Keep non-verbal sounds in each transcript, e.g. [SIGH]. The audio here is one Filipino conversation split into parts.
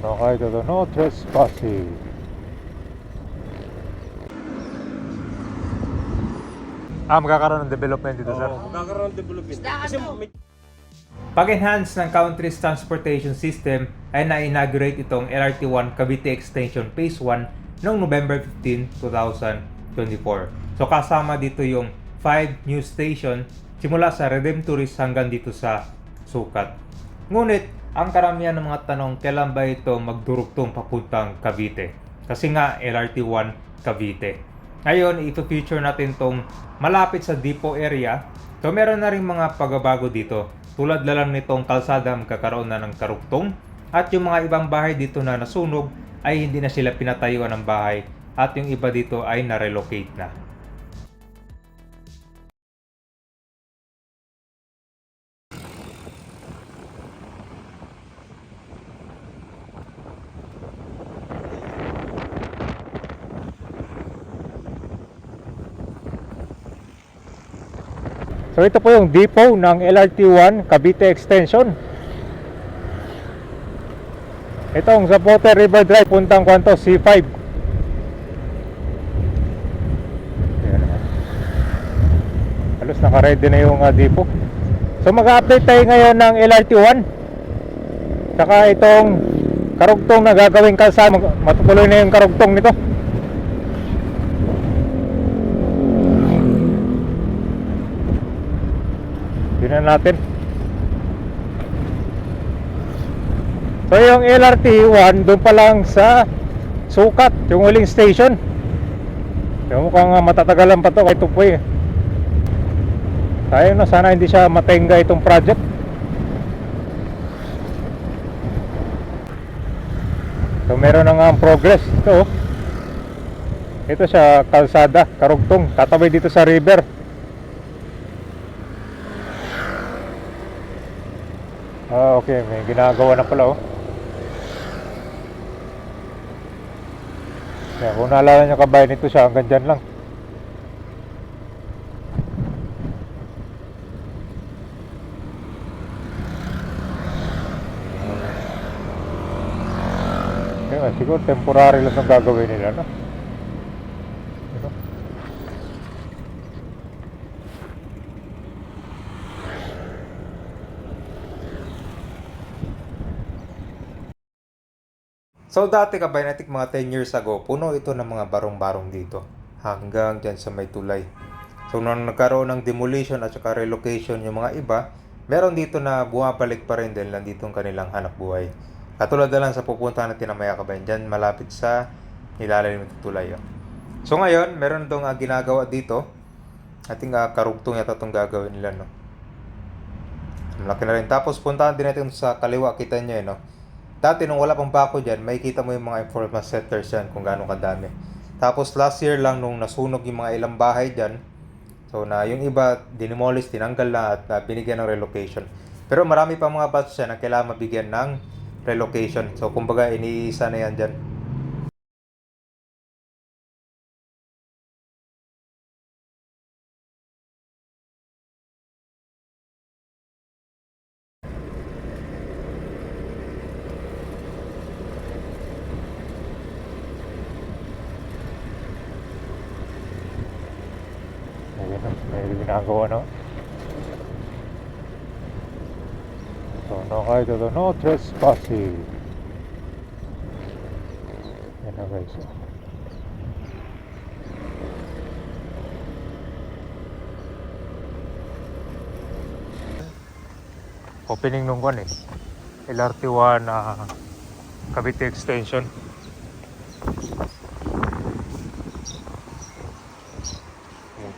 no kayo dito, no trespassing. Ah, magkakaroon ng development dito, sir. Oo, magkakaroon ng development. Kasi may Pag-enhance ng country's transportation system ay na-inaugurate itong LRT1 Cavite Extension Phase 1 noong November 15, 2024. So kasama dito yung 5 new station simula sa Redemptoris hanggang dito sa Sukat. Ngunit ang karamihan ng mga tanong kailan ba ito magdurugtong papuntang Cavite? Kasi nga LRT1 Cavite. Ngayon, ito-feature natin tong malapit sa depot area. So meron na rin mga pagbabago dito. Tulad na lang nitong kalsada magkakaroon na ng karugtong at yung mga ibang bahay dito na nasunog ay hindi na sila pinatayuan ng bahay at yung iba dito ay na-relocate na. So ito po yung depot ng LRT1 Cavite Extension. Ito ang Zapote River Drive puntang kwanto C5. Ayan. Halos naka-ready na yung uh, depot. So mag-update tayo ngayon ng LRT1. Saka itong karugtong na gagawing kalsada, matutuloy na yung karugtong nito. Tingnan natin. So yung LRT 1 doon pa lang sa Sukat, yung huling station. Yung mukhang uh, matatagalan pa to kahit po eh. Sayang no, sana hindi siya matenga itong project. So meron na nga ang progress ito. oh. Ito siya kalsada, karugtong, tatabi dito sa river. Ah, okay. May ginagawa na pala, oh. Yan, kung naalala nyo kabayan nito siya, hanggang dyan lang. Kaya siguro temporary lang ang gagawin nila, no? Ano? So dati kabaynatik mga 10 years ago, puno ito ng mga barong-barong dito. Hanggang dyan sa may tulay. So nung nagkaroon ng demolition at saka relocation yung mga iba, meron dito na bumabalik pa rin dahil nandito ang kanilang hanap buhay. Katulad na lang sa pupuntahan natin na maya kabayan dyan, malapit sa nilalim ng tulay. So ngayon, meron itong uh, ginagawa dito. Ating uh, karugtong yata itong gagawin nila. No? Malaki na rin. Tapos puntahan din natin sa kaliwa, kita nyo eh, no? Dati nung wala pang bako dyan, may kita mo yung mga information centers yan kung gaano kadami. Tapos last year lang nung nasunog yung mga ilang bahay dyan, so na yung iba dinimolish, tinanggal na at uh, binigyan ng relocation. Pero marami pa mga batch dyan na kailangan mabigyan ng relocation. So kumbaga iniisa na yan dyan. Ayun na, may ginagawa na. So, no kayo dito, no trespassing. Na guys. Opening nung kwan eh. LRT1 na Cavite Extension.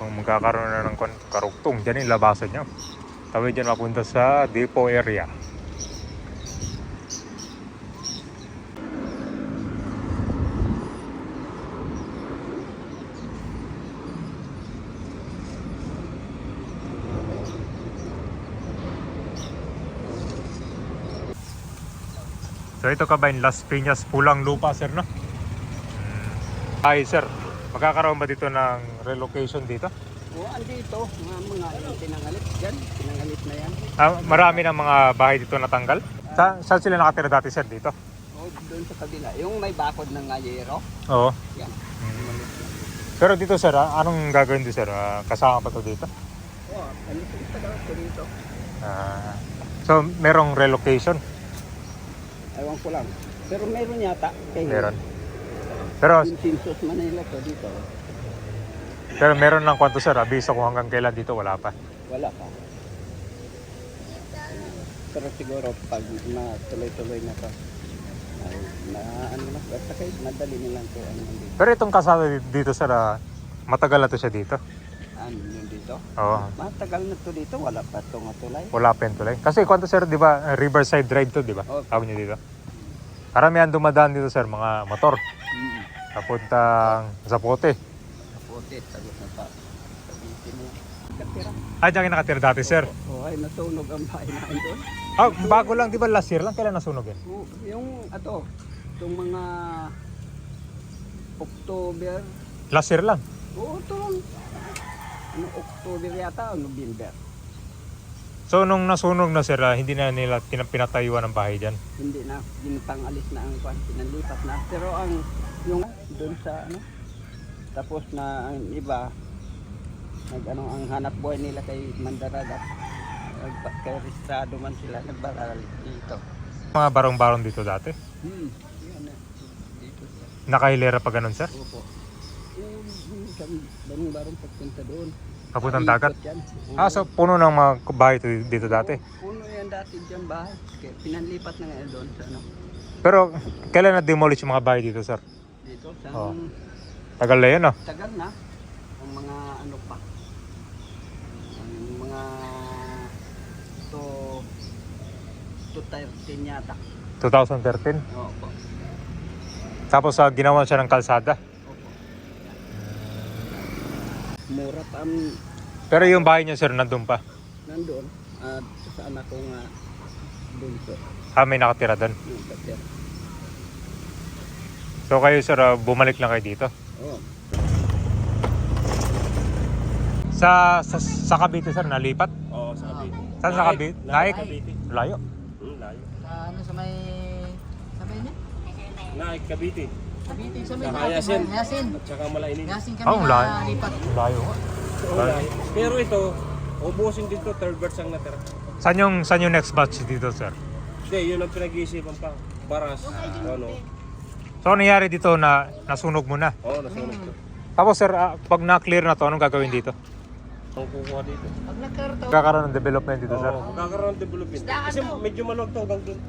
Mukhang magkakaroon na ng karugtong. Diyan yung labasan niya. Tawid dyan mapunta sa depot area. So ito ka ba yung Las Piñas Pulang Lupa sir no? Ay sir, magkakaroon ba dito ng relocation dito? O, andito, mga mga tinangalit dyan, tinangalit na yan. Ah, marami ng mga bahay dito natanggal. Sa, saan sila nakatira dati sir dito? O, doon sa kabila. Yung may bakod ng ngayero. Oo. Yan. Pero dito sir, ah, anong gagawin dito sir? Ah, kasama pa to dito? Oh, ano sa daw ko dito? Ah, so, merong relocation? Ewan ko lang. Pero meron yata. Kay Meron. Pero, Yung Pinsos Manila to dito. pero meron lang kwanto sir, abiso kung hanggang kailan dito wala pa. Wala pa. Pero siguro pag na tuloy-tuloy na to, ay, na ano na, basta kahit madali nilang to ano nandito. Pero itong kasada dito sir, ah, matagal na to siya dito. Ano yun dito? Oo. Matagal na to dito, wala pa to nga tulay. Wala pa yung tulay. Kasi kwanto sir, di ba, Riverside Drive to, di ba? Oo. Tawag niyo dito. Karamihan dumadaan dito sir, mga motor. Mm. Papuntang Zapote. Kapote, sagot na pa. Mo. Katira. Ah, diyan kayo nakatira dati sir. Oh, ay nasunog ang bahay namin doon. Ah, bago lang, di ba last year lang? Kailan nasunog yun? Oh, yung ato, itong mga October, Last year lang. oo, ito lang. Ano, October yata o November. So, nung nasunog na sir, ah, hindi na nila pina- pinatayuan ng bahay dyan. Hindi na, ginipang alis na ang kwan, pinalipat na. Pero ang, yung doon sa ano, tapos na ang iba, nag ano, ang hanap buhay nila kay Mandaragat. Kay Ristado man sila, nagbaral dito. Mga barong-barong dito dati. Hmm, yun na. Dito sa Nakahilera pa ganun sir. Opo. Sa barong-barong pagpunta doon. Papuntang dagat. Ah, so puno ng mga bahay dito, dito dati. Puno yan dati dyan bahay. Pinanlipat na ngayon doon sa ano. Pero kailan na-demolish yung mga bahay dito sir? Dito sa Oo. Tagal na yun ah. tagal na. Ang mga ano pa. Ang mga to to 13 yata. 2013. Opo. Tapos sa ginawa siya ng kalsada. Opo. Mura pa ang Pero yung bahay niya sir, nandun pa. nandoon. At sa anak ko nga bunso. Ah, may nakatira doon. Kapir. So kayo sir, ah, bumalik lang kayo dito. Oo. Sa, sa, sa Cavite sir, nalipat? Oo, sa Cavite. Saan sa Cavite? Naik? Cavite. Layo. Hmm, layo. Sa ano sa may sabi niya? Naik, Cavite. Cavite sa may Sa Hayasin. Hayasin. At saka Malainin. Hayasin kami Oh, na layo. lipat. Layo. Oo, layo. Pero ito, ubusin dito, third batch ang natira. Saan yung, saan yung next batch dito sir? Hindi, yun ang pinag-iisipan pa. Baras. Ano? So ano nangyari dito na nasunog mo na? Oo, nasunog to. Tapos sir, ah, pag na-clear na to, anong gagawin dito? Ang kukuha dito. Pag nagkaroon Kakaroon ng development dito sir. Oo, magkakaroon ng development. Kasi medyo maluwag to hanggang doon.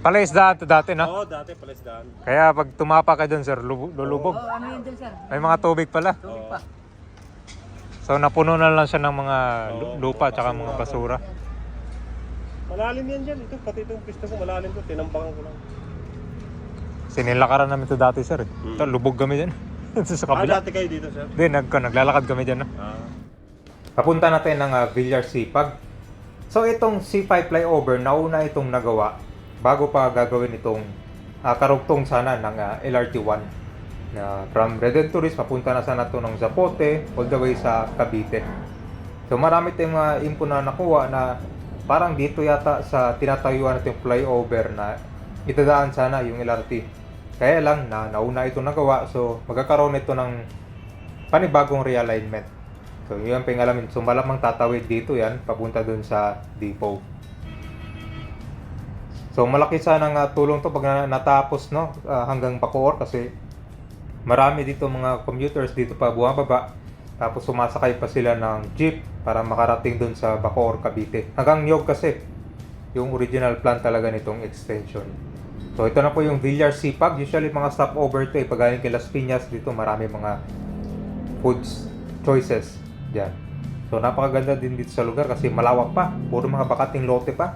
Palaisdaan to dati no? Oo, dati palisdaan. Kaya pag tumapa ka dun sir, lubu- lulubog. Oh, ano yun dun sir? May mga tubig pala. Oo. Pa. So napuno na lang siya ng mga lu- lupa at mga basura. Malalim yan dyan. Ito, pati itong pista ko malalim to. Tinambangan ko lang. Sinilakaran namin to dati sir. eh. Hmm. Ito, lubog kami dyan. [LAUGHS] Sa Ah, kabila. dati kayo dito, sir? Hindi, nag, naglalakad kami dyan. No? Ah. Papunta natin ng uh, Villar Sipag. So itong C5 flyover, nauna itong nagawa bago pa gagawin itong uh, karugtong sana ng uh, LRT1 na from Redentoris papunta na sana to ng Zapote all the way sa Cavite. So marami tayong mga info na nakuha na parang dito yata sa tinatayuan natin flyover na itadaan sana yung LRT. Kaya lang na nauna itong nagawa so magkakaroon ito ng panibagong realignment. So, yun ang pingalamin. So, malamang tatawid dito yan, papunta dun sa depot. So, malaki sana nga tulong to pag na- natapos, no, ah, hanggang Bacoor kasi marami dito mga commuters dito pa bumababa. Tapos sumasakay pa sila ng jeep para makarating dun sa Bacoor, Cavite. Hanggang Nyog kasi, yung original plan talaga nitong extension. So, ito na po yung Villar Sipag. Usually, mga stopover to eh. Pag galing kay Las Piñas, dito marami mga foods choices dyan. So napakaganda din dito sa lugar kasi malawak pa. Puro mga bakating lote pa.